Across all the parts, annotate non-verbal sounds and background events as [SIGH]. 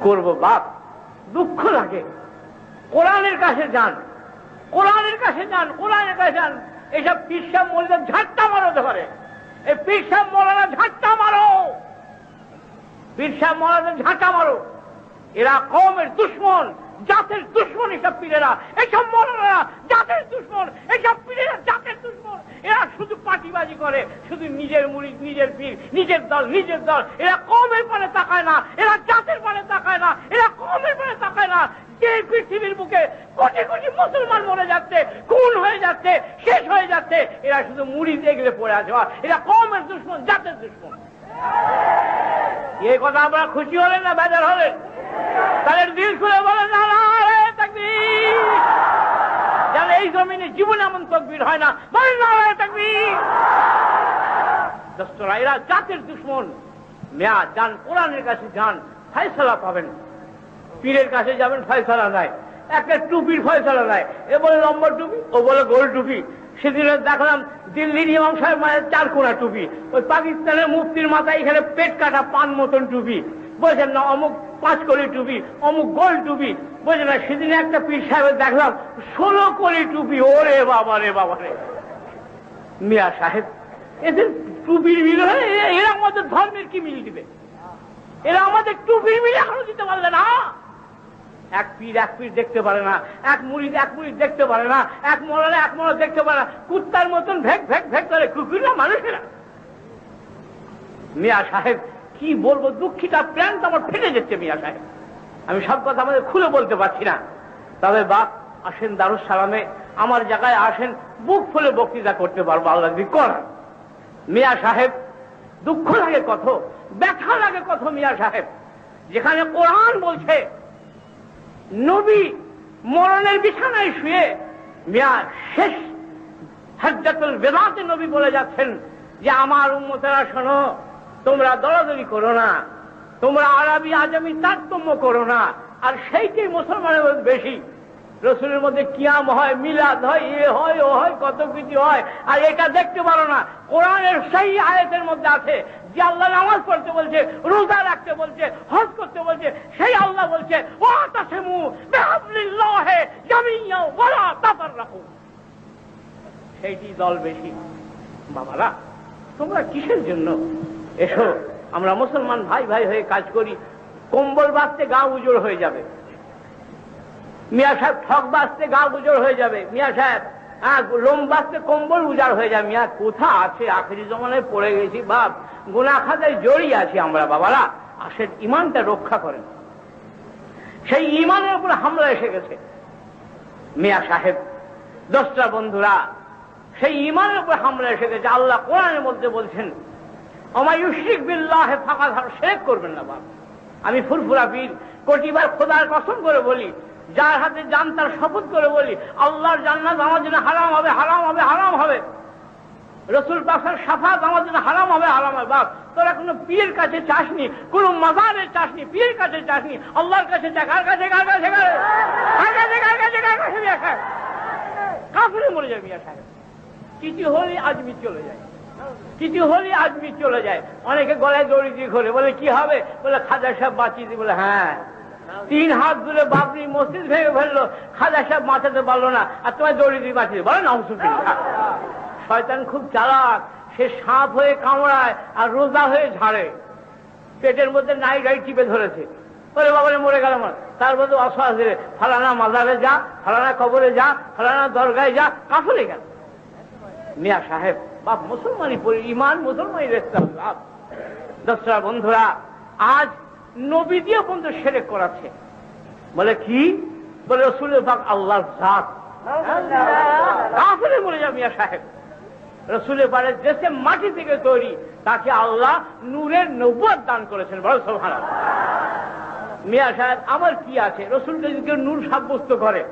করব বাপ। দুঃখ লাগে। কোরআনের কাছে যান। কোরআনের কাছে যান, কোরআনের কাছে যান। এইসব পিসাব মরিদের ঝাট্টা মারো ধরে এই পিসাব মরানা ঝাট্টা মারো। পিসাব মরাদের ঝাঁটা মারো। এরা কমের দুশ্মন। জাতের দুশ্মন এসব পীরেরা। এসব মরানা জাতের দুশ্মন। এসব পীরেরা জাতের দুশ্মন। এরা শুধু পাটিবাজি করে, শুধু নিজের মুড়ি, নিজের পীর, নিজের দল নিজের দল। এরা কমের পানে তাকায় না, এরা জাতের পানে তাকায় না, এরা কমের পানে তাকায় না। যে পৃথিবীর বুকে কোটি কোটি মুসলমান মরে যাচ্ছে, খুন হয়ে যাচ্ছে, শেষ হয়ে যাচ্ছে, এরা শুধু মুড়ি দেখলে পড়ে আছে। এরা কমের দুশ্মন, জাতের দুশ্মন। এই কথা আমরা খুশি হলেন না বেজার হলেন তাদের দিল খুলে বলেন না যেন এই জমিনে জীবনে এমন তকবির হয় না। বলেন এরা জাতের দুশ্মন মেয়া যান কোরআনের কাছে যান ফাইসলা পাবেন। পীরের কাছে যাবেন, ফয়সালা নাই। একটা টুপির ফয়সালা নাই। এ বলে লম্বা টুপি, ও বলে গোল টুপি। সেদিনে দেখলাম দিল্লির ইমাম সাহেব মায়ের চার কোনা টুপি। ওই পাকিস্তানের মুক্তির মাথায় এখানে পেট কাটা পান মতন টুপি। বলছেন না, অমুক পাঁচ কলি টুপি, অমুক গোল টুপি। বলছে না, সেদিনে একটা পীর সাহেবের দেখলাম ষোলো কলি টুপি। ওরে বাবা রে বাবা রে। মিয়া সাহেব, এদের টুপির মিল হয়ে এরা আমাদের ধর্মের কি মিল দিবে? এরা আমাদের টুপির মিল এখনও দিতে পারলে না। এক পীর এক পীর দেখতে পারে না, এক মুড়ি এক মুড়ি দেখতে পারে না, এক মরলে এক মরল দেখতে পারে না, কুত্তার মতন ভেক ভেক ভেক করে কুকুররা মানুষেরা। মিয়া সাহেব, কি বলব, দুঃখিতা প্রাণ তো আমার ফেটে যাচ্ছে মিয়া সাহেব। আমি সব কথা আমাদের খুলে বলতে পারছি না। তবে বাপ, আসেন দারুস সালামে আমার জায়গায় আসেন, বুক ফুলে বক্তৃতা করতে পারব, আল্লাহ করান। মিয়া সাহেব, দুঃখ লাগে কত, ব্যথা লাগে কত মিয়া সাহেব। যেখানে কোরআন বলছে নবী মরণের বিছানায় শুয়ে মিয়া শেষ হজ্জাতুল বেদাতে নবী বলে যাচ্ছেন যে আমার উন্মতেরা শোনো, তোমরা দলাদলি করো না, তোমরা আরবি আজমি তারতম্য করো না, আর সেইটাই মুসলমানের বেশি। রসুলের মধ্যে কিয়াম হয়, মিলাদ হয় এ হয়, ও হয়, কত কিছু হয়। আর এটা দেখতে পারো না, কোরআনের সেই আয়াতের মধ্যে আছে, যে আল্লাহ নামাজ পড়তে বলছে, রোজা রাখতে বলছে, হজ করতে বলছে, সেই আল্লাহ বলছে ও তাসেমু বেহাবলিল্লাহে জামিয়া ওয়ালা তাফাররাকু সেইটি দল বেশি। বাবারা, তোমরা কিসের জন্য? এসো, আমরা মুসলমান ভাই ভাই হয়ে কাজ করি, কম্বল বাঁচতে গা উজোড় হয়ে যাবে। মিয়া সাহেব ঠক বাঁচতে গা উজোড় হয়ে যাবে। মিয়া সাহেব লোম বাঁচতে কম্বল উজাড় হয়ে যাবে। মিয়া, কোথা আছে? আখেরি জমানায় পড়ে গেছি, বাপ। গুনা খাতায় জড়িয়ে আছি আমরা, বাবারা। আসেন ইমানটা রক্ষা করেন। সেই ইমানের উপরে হামলা এসে গেছে। মিয়া সাহেব দশটা বন্ধুরা, সেই ইমানের উপরে হামলা এসে গেছে। আল্লাহ কোরআনের মধ্যে বলছেন অমায়ুশিক বিল্লাহে ফাঁকা ধার শেখ করবেন না, বাপ। আমি ফুরফুরা পীর, কোটিবার খোদার কসম করে বলি যার হাতে জান তার শপথ করে বলি, আল্লাহর জান্নাত আমার জন্য হারাম হবে হারাম হবে হারাম হবে। রসুল পাশার সাফাত আমার জন্য হারাম হবে হারাম হবে। বাপ তোরা কোনো পীরের কাছে চাসনি, কোন মাজারের চাসনি, পীরের কাছে চাসনি, আল্লাহর কাছে চা কাছে, কার কাছে কার কাছে কার কাছে কার কাছে কাফরে মরে সাহেব। কিছু হলে আজমি চলে যায়। কিছু হলে আজমি চলে যায়। অনেকে গলায় দড়ি দিয়ে ঘরে, বলে, কি হবে? বলে, খাজা সাহেব বাঁচিয়ে দিয়ে বলে হ্যাঁ। তিন হাত দূরে বাবরি মসজিদ ভেঙে ফেলল, খাজা সাহেব বাঁচাতে পারল না, আর তোমার দড়ি দিয়ে বাঁচিয়ে বলে না শয়তান খুব চালাক, সে সাপ হয়ে কামড়ায় আর রোজা হয়ে ঝাড়ে। পেটের মধ্যে নাই গাই টিপে ধরেছে। ওরে বাবারে, মরে গেল আমার। তার মধ্যে অসহায় দিলে ফালানা মাজারে যা, ফালানা কবরে যা, ফালানা দরগায় যা, কাফলে গেল। মিয়া সাহেব, বাপ, মুসলমানই পড়ি ইমান মুসলমানই বাপ দশরা বন্ধুরা, আজ নবী দিয়ে বন্ধু সেরে করাচ্ছে বলে কি? বলে রসুলের বাক আল্লাহর জাত। কাফেরে মরে যা মিয়া সাহেব। রসুলের বাড়ির দেশে মাটি থেকে তৈরি, তাকে আল্লাহ নূরের নব্বত দান করেছেন। বড় সোহান মিয়া সাহেব, আমার কি আছে? রসুল যদি কেউ নূর সাব্যস্ত করে,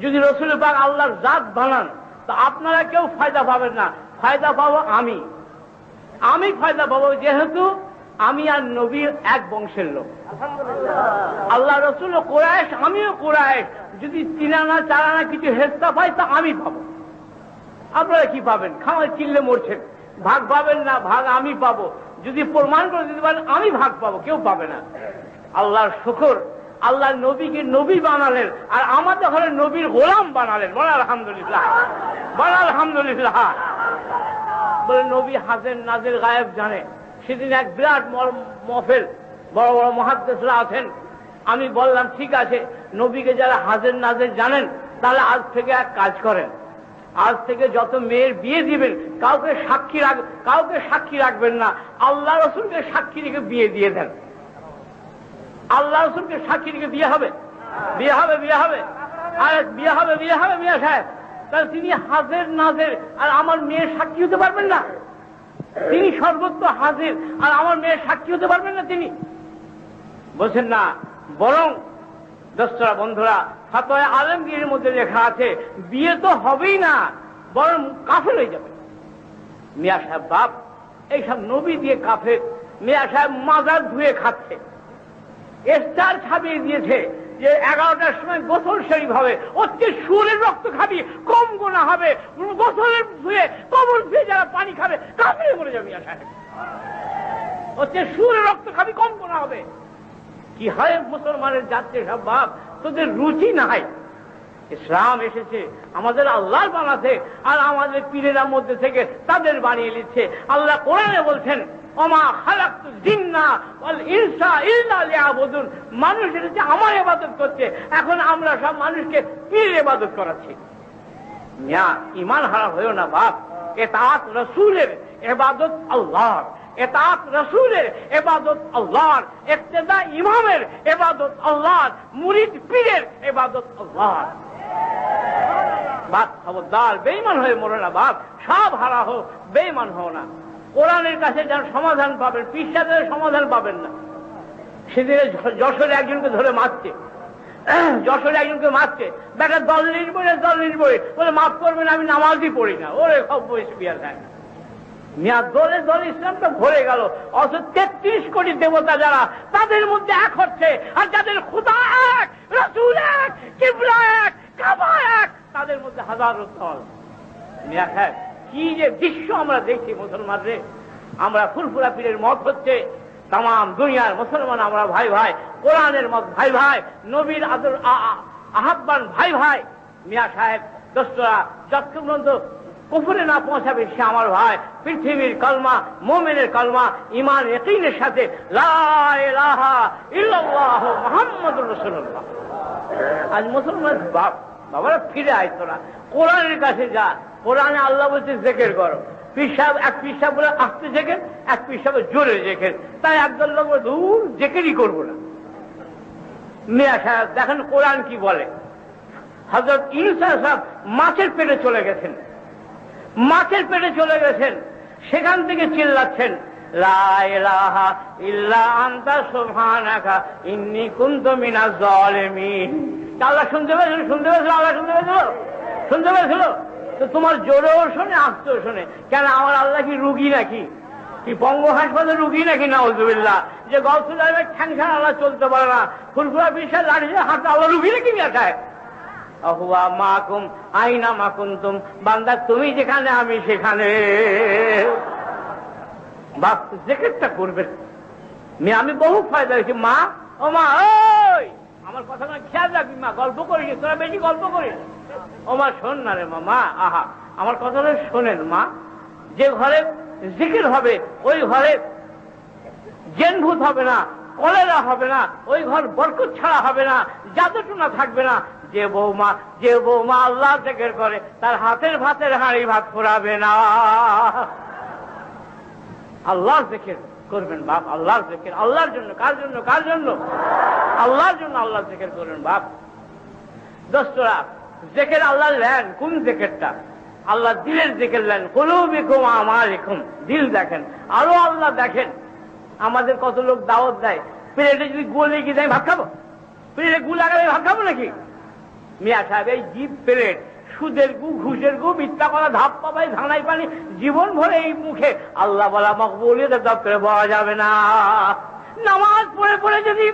যদি রসুলের বাগ আল্লাহর জাত বানান, তো আপনারা কেউ ফায়দা পাবেন না। ফায়দা পাবো আমি। আমি ফায়দা পাবো যেহেতু আমি আর নবীর এক বংশের লোক। আল্লাহ রসুল কোরআশ আমিও কোরআশ যদি তিনানা, চারানা কিছু হেস্তা পাই তা আমি পাবো। আপনারা কি পাবেন? খাওয়ায় চিল্লে মরছেন। ভাগ পাবেন না, ভাগ আমি পাবো। যদি প্রমাণ করে দিতে পারেন, আমি ভাগ পাবো, কেউ পাবে না। আল্লাহর শুকর আল্লাহ নবীকে নবী বানালেন, আর আমাদের ঘরে নবীর গোলাম বানালেন। বলে আলহামদুলিল্লাহ। বলে আলহামদুলিল্লাহ। বলে নবী হাজের নাজের গায়েব জানে। সেদিন এক বিরাট মফেল বড় বড় মহাদ্দেশরা আছেন। আমি বললাম, ঠিক আছে, নবীকে যারা হাজের নাজের জানেন, তাহলে আজ থেকে এক কাজ করেন। আজ থেকে যত মেয়ের বিয়ে দিবেন, কাউকে সাক্ষী রাখ কাউকে সাক্ষী রাখবেন না। আল্লাহ রসুলকে সাক্ষী রেখে বিয়ে দিয়ে দেন। আল্লাহ রসুলকে সাক্ষী রেখে বিয়ে হবে? বিয়ে হবে বিয়ে হবে? আর, বিয়ে হবে বিয়ে হবে, বিয়ে সাহেব। তাহলে তিনি হাজের নাজের, আর আমার মেয়ের সাক্ষী হতে পারবেন না? তিনি সর্বত্র হাজির। আর আমার মেয়ের সাক্ষী হতে পারবেন না তিনি। বলছেন, না, বরং দোস্তরা, বন্ধুরা ফাতোয় আলমগীরের মধ্যে লেখা আছে, বিয়ে তো হবেই না, বরং কাফের হয়ে যাবে। মিয়া সাহেব, বাপ, এইসব নবী দিয়ে কাফের, মিয়া সাহেব মাজার ধুয়ে খাচ্ছে। স্টার ছাপিয়ে দিয়েছে যে এগারোটার সময় গোসল শরীফ হবে হচ্ছে সুরের রক্ত খাবি, কম গোনা হবে গোসলের ধুয়ে কবর ধুয়ে যারা পানি খাবে কাপড়ে মরে যাবে সাহেব। সুরের রক্ত খাবি, কম গোনা হবে। কি হয় মুসলমানের যাচ্ছে সব বাপ, তোদের রুচি নাই। ইসলাম এসেছে, আমাদের আল্লাহর বানাতে, আর আমাদের পীরেরা মধ্যে থেকে তাদের বানিয়ে নিচ্ছে। আল্লাহ কোরআনে বলছেন মানুষ এসেছে আমার ইবাদত করছে, এখন আমরা সব মানুষকে পীরের ইবাদত করাচ্ছি? মিয়া ইমান হারা হয়েও না বাপ। এতাত রসুলের এবাদত আল্লাহর। এতাত রসুলের এবাদত আল্লাহর। ইমামের এবাদত আল্লাহর। মুরিদ পীরের এবাদত আল্লাহর। বাপ, খবরদার বেইমান হয়ে মরো না বাপ। সব হারা হোক বেইমান হো না। কোরআনের কাছে যার সমাধান পাবেন পিসাদের সমাধান পাবেন না। সেদিনে যশোরে একজনকে ধরে মারছে। [CLEARS THROAT] যশোরে একজনকে মারছে। বেটা, দল নির্বই দল নির্বই বলে, মাফ করবেন, আমি নামাজই পড়ি না। ওরে সব বয়স বিয়ার খায় মিয়া দলে দল ইসলামটা ভরে গেল। অথচ তেত্রিশ কোটি দেবতা যারা, তাদের মধ্যে এক হচ্ছে। আর যাদের খুদা এক, রসুল এক, কিবলা এক, কাবা এক, তাদের মধ্যে হাজারো দল। মিয়া সাহেব কি যে দৃশ্য আমরা দেখছি মুসলমানরে আমরা ফুরফুরা পীরের মত হচ্ছে তাম দুনিয়ার মুসলমান আমরা ভাই ভাই, কোরআনের মত ভাই ভাই, নবীর আদর আহ্বান ভাই ভাই। মিয়া সাহেব, দোস্তরা, যতক্ষণ কুফুরে না পৌঁছাবে সে আমার ভাই। পৃথিবীর কলমা, মোমেনের কলমা ইমান একইনের সাথে ইল্লাল্লাহু মুহাম্মাদুর আজ মুসলমান বাপ, বাবারা ফিরে আয় তোরা কোরআনের কাছে যা কোরআনে আল্লাহ বলছে জেকের করো। পিসাব এক পিসাব বলে আসতে জেকের, এক পিসাবে জোরে জেকের। তাই একদল লোক দূর জেকেরই করব না। সাহেব দেখেন কোরআন কি বলে। হজরত ইনসা সাহেব মাছের পেটে চলে গেছেন। মাছের পেটে চলে গেছেন। সেখান থেকে চিল্লাচ্ছেন আল্লাহ শুনতে পেয়েছিল? শুনতে পেয়েছিল? আল্লাহ শুনতে পেয়েছিল? শুনতে পেয়েছিল? তো তোমার জোরেও শোনে আসতেও শোনে। কেন, আমার আল্লাহ কি রুগী নাকি? কি বঙ্গ হাসপাতালে রুগী নাকি, নাউজুবিল্লাহ? যে গলসুল আলমের ঠ্যাংসান আল্লাহ চলতে পারে না। ফুরফুরা বিশ্বের লাঠি দিয়ে হাঁটতে আল্লাহ রুগী নাকি আসায় আহুয়া মাকুম, আইনা মাকুন্তুম। বান্দা, তুমি যেখানে, আমি সেখানে। বাপ জেকেটটা করবেন মেয়ে, আমি বহু ফায়দা হয়েছি। মা, ও মা, ওই! আমার কথা খেয়াল রাখবি, মা। গল্প করিস তোরা বেশি গল্প করিস। ও মা শোন না রে মা মা, আহা, আমার কথাটা শোনেন, মা। যে ঘরে জিকির হবে, ওই ঘরে জেনভূত হবে না, কলেরা হবে না, ওই ঘর বরকত ছাড়া হবে না, জাদুটুনা থাকবে না। যে বৌমা যে বৌমা আল্লাহ জেকের করে, তার হাতের ভাতের হাঁড়ি ভাত ফোরাবে না। আল্লাহর জেকের করবেন বাপ, আল্লাহর জেকের। আল্লাহর জন্য, কার জন্য কার জন্য? আল্লাহর জন্য আল্লাহ জেকের করবেন বাপ। দোস্তরা জেকের আল্লাহ লেন, কোন জেকেরটা? আল্লাহ দিলের জেকের নেন কলুবিকুম আমার দিল দেখেন, আরও আল্লাহ দেখেন। আমাদের কত লোক দাওয়াত দেয়। প্লেটে যদি গোলে কি দেয় ভাত খাব? প্লেটে গু লাগালে ভাত খাব নাকি? মিয়া সাহেব, এই জিপ প্লেট, সুদের গু, ঘুষের গু, মিথ্যা করা ধাপ পাবাই, ধানাই পানি, জীবন ভরে এই মুখে আল্লাহ বলা মকবুলিয়তের দপ্তরে পাওয়া যাবে না। নামাজ পড়ে পড়ে যদি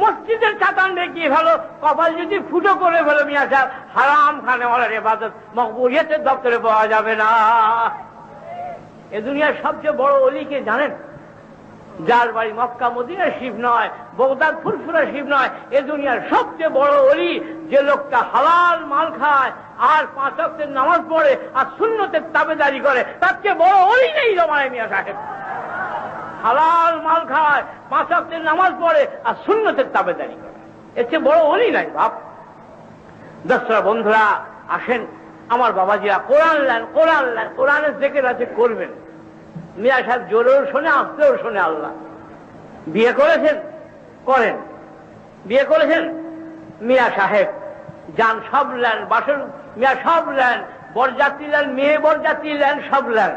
মসজিদের চাতান দেখিয়ে ফেলো কপাল যদি ফুটো করে ফেলো মিয়া সাহেব, হারাম খানে ওলার এবাদত মকবুলিয়তের দপ্তরে পাওয়া যাবে না। এ দুনিয়ার সবচেয়ে বড় অলিকে জানেন? যার বাড়ি মক্কা মদিনা শিব নয়, বগদাদ, ফুরফুরা শিব নয়, এ দুনিয়ার সবচেয়ে বড় অলি, যে লোকটা হালাল মাল খায়, আর পাঁচ অক্টের নামাজ পড়ে আর শূন্যতের তাবেদারি করে, তার চেয়ে বড় অলি নেই জমায় মিয়া সাহেব। হালাল মাল খায়, পাঁচ অক্টের নামাজ পড়ে আর শূন্যতের তাবেদারি করে। এর চেয়ে বড় অলি নাই বাপ। দশরা বন্ধুরা, আসেন আমার বাবাজিরা কোরআন নেন কোরআন নেন কোরআনের জেকের আছে, করবেন। মিয়া সাহেব জোরেও শোনে, আসতেও শোনে আল্লাহ। বিয়ে করেছেন? করেন। বিয়ে করেছেন? মিয়া সাহেব, যান সব লেন, বাসন, মিয়া সব লেন, বরযাত্রী নেন মেয়ে বরযাত্রী নেন সব লেন।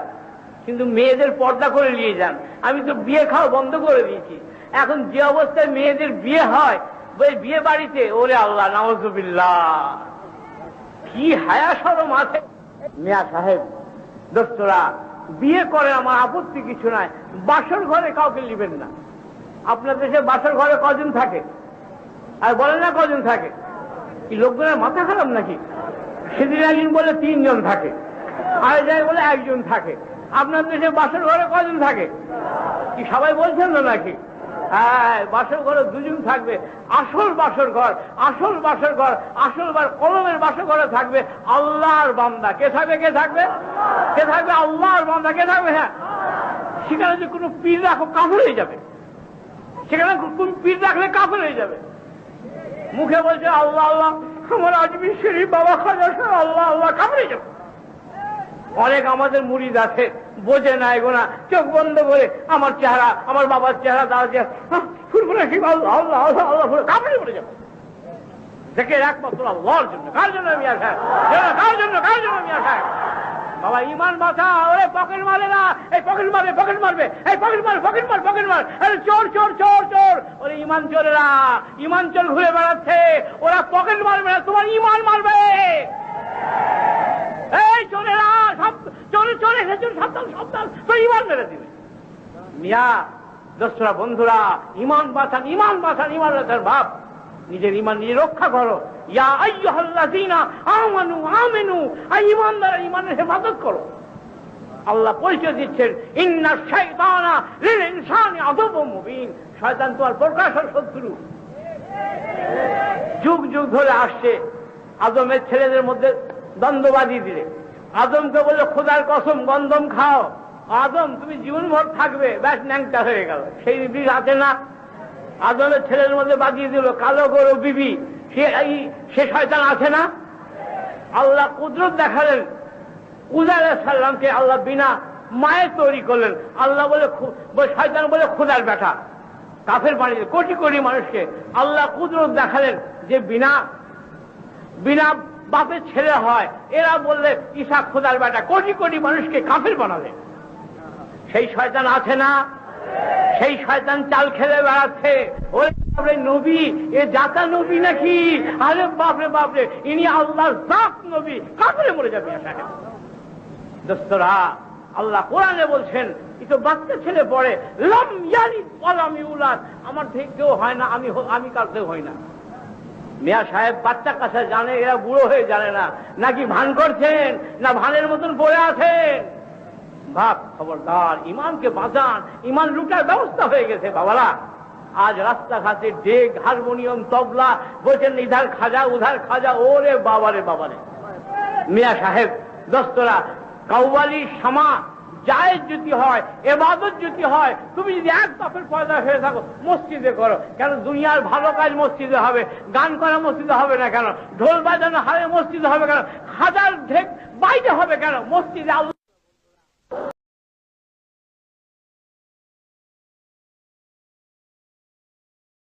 কিন্তু মেয়েদের পর্দা করে নিয়ে যান। আমি তো বিয়ে খাওয়া বন্ধ করে দিয়েছি। এখন যে অবস্থায় মেয়েদের বিয়ে হয়, ওই বিয়ে বাড়িতে, ওরে আল্লাহ নওয়াজুবিল্লাহ কি হায়া সরম আছে। মিয়া সাহেব, দোস্তরা, বিয়ে করে আমার আপত্তি কিছু নাই। বাসর ঘরে কাউকে নিবেন না। আপনার দেশে বাসর ঘরে কজন থাকে? আর বলেন না কজন থাকে? কি লোকজনের মাথা খারাপ নাকি? সেদিন একদিন বলে তিনজন থাকে। আর যায় বলে একজন থাকে। আপনার দেশে বাসের ঘরে কজন থাকে? কি সবাই বলছেন না নাকি? হ্যাঁ বাসর ঘরে দুজন থাকবে। আসল বাসর ঘর, আসল বাসর ঘর, আসল বার কলমের বাসর ঘরে থাকবে আল্লাহর বান্দা। কে থাকবে কে থাকবে? কে থাকবে? আল্লাহর বান্দা। কে থাকবে? হ্যাঁ। সেখানে যে কোনো পীর রাখো, কাফের হয়ে যাবে। সেখানে কোন পীর রাখলে কাফের হয়ে যাবে। মুখে বলছে, আল্লাহ আল্লাহ, আমার আজমির শরীফ, বাবা খাজা আল্লাহ আল্লাহ, কাফের হয়ে যাবে। অনেক আমাদের মুড়িদ আছে। বোঝে না এগোনা চোখ বন্ধ করে আমার চেহারা, আমার বাবার চেহারা দাদা চেহারা ফুরফুরে শিব আল্লাহ আল্লাহ আল্লাহ কাপড়ে পড়ে যাবে। দেখে একমাত্র আল্লাহর জন্য। কার জন্য আমি আসায় কার জন্য কার জন্য আমি আসায় বাবা, ইমান বাঁচা ওরে, পকেট মারে না। এই পকেট মারবে পকেট মারবে। এই পকেট মার পকেট মার পকেট মার। আরে, চোর চোর চোর চোর। ওরে, ইমান চোরেরা, ইমান চোর ঘুরে বেড়াচ্ছে। ওরা পকেট মারবে না, তোমার ইমান মারবে। এই তো ইমান দিবে। মিয়া বন্ধুরা, ইমান বাঁচান ইমান বাঁচান, ইমান বাপ। নিজের ইমান নিজে রক্ষা করো। ইয়া আইয়ুহাল্লাযীনা আমানু, আমিনু, আর ইমানের হেফাজত করো। আল্লাহ পরিচয় দিচ্ছেন, ইন্না শাইতানা লিল ইনসানি আদবুম মুবিন। শয়তান তোমার প্রকাশন শত্রু। যুগ যুগ ধরে আসছে। আদমের ছেলেদের মধ্যে দ্বন্দ্ব বাজিয়ে দিলে। আদমকে বলল, খোদার কসম গন্ধম খাও। আদম, তুমি জীবনভর থাকবে। ব্যাস, ন্যাংটা হয়ে গেল। সেই বিবি আছে না। আদমের ছেলের মধ্যে বাজিয়ে দিল, কালো গরু বিবি, সে এই, সে শয়তান আছে না? আল্লাহ কুদরত দেখালেন। উদার সাল্লামকে আল্লাহ বিনা মায়ের তৈরি করলেন। আল্লাহ বলে শয়তান বলে, খোদার বেটা। কাফের বাড়িতে কোটি কোটি মানুষকে আল্লাহ কুদরত দেখালেন যে বিনা বিনা বাপের ছেলে হয়, এরা বললে, ঈশা খোদার বেটা, কোটি কোটি মানুষকে কাফের বানালে। সেই শয়তান আছে না? সেই শয়তান চাল খেলে বেড়াচ্ছে। ওই বাপরে নবী, এ নবী নাকি? আরে বাপরে বাপরে, ইনি আল্লাহর নবী। কাপড়ে মরে যাবে দোস্তরা, আল্লাহ কোরআনে বলছেন তো বাচ্চা ছেলে পড়ে, লম ইয়ালি পলাম ইউলাদ। আমার থেকে কেউ হয় না, আমি আমি কাছে হই না। মিয়া সাহেব বাচ্চা কাছে জানে, এরা বুড়ো হয়ে জানে না। নাকি ভান করছেন? না ভানের মতন পড়ে আছেন? ভাব খবরদার ইমানকে বাঁচান। ইমান লুটার ব্যবস্থা হয়ে গেছে, বাবারা। আজ রাস্তাঘাটে ডেক হারমোনিয়াম, তবলা, বলছেন, ইধার খাজা, উধার খাজা। ওরে বাবারে বাবারে। মিয়া সাহেব, দস্তরা, কাউবালি সামা জায়েজ যদি হয়, এবাদত যদি হয়, তুমি যদি এক দফের পয়দা হয়ে থাকো, মসজিদে করো। কেন দুনিয়ার ভালো কাজ মসজিদে হবে, গান করা মসজিদে হবে না কেন? ঢোল বাজানো হারে মসজিদে হবে কেন? হাজার ঢেক বাইরে হবে কেন? মসজিদে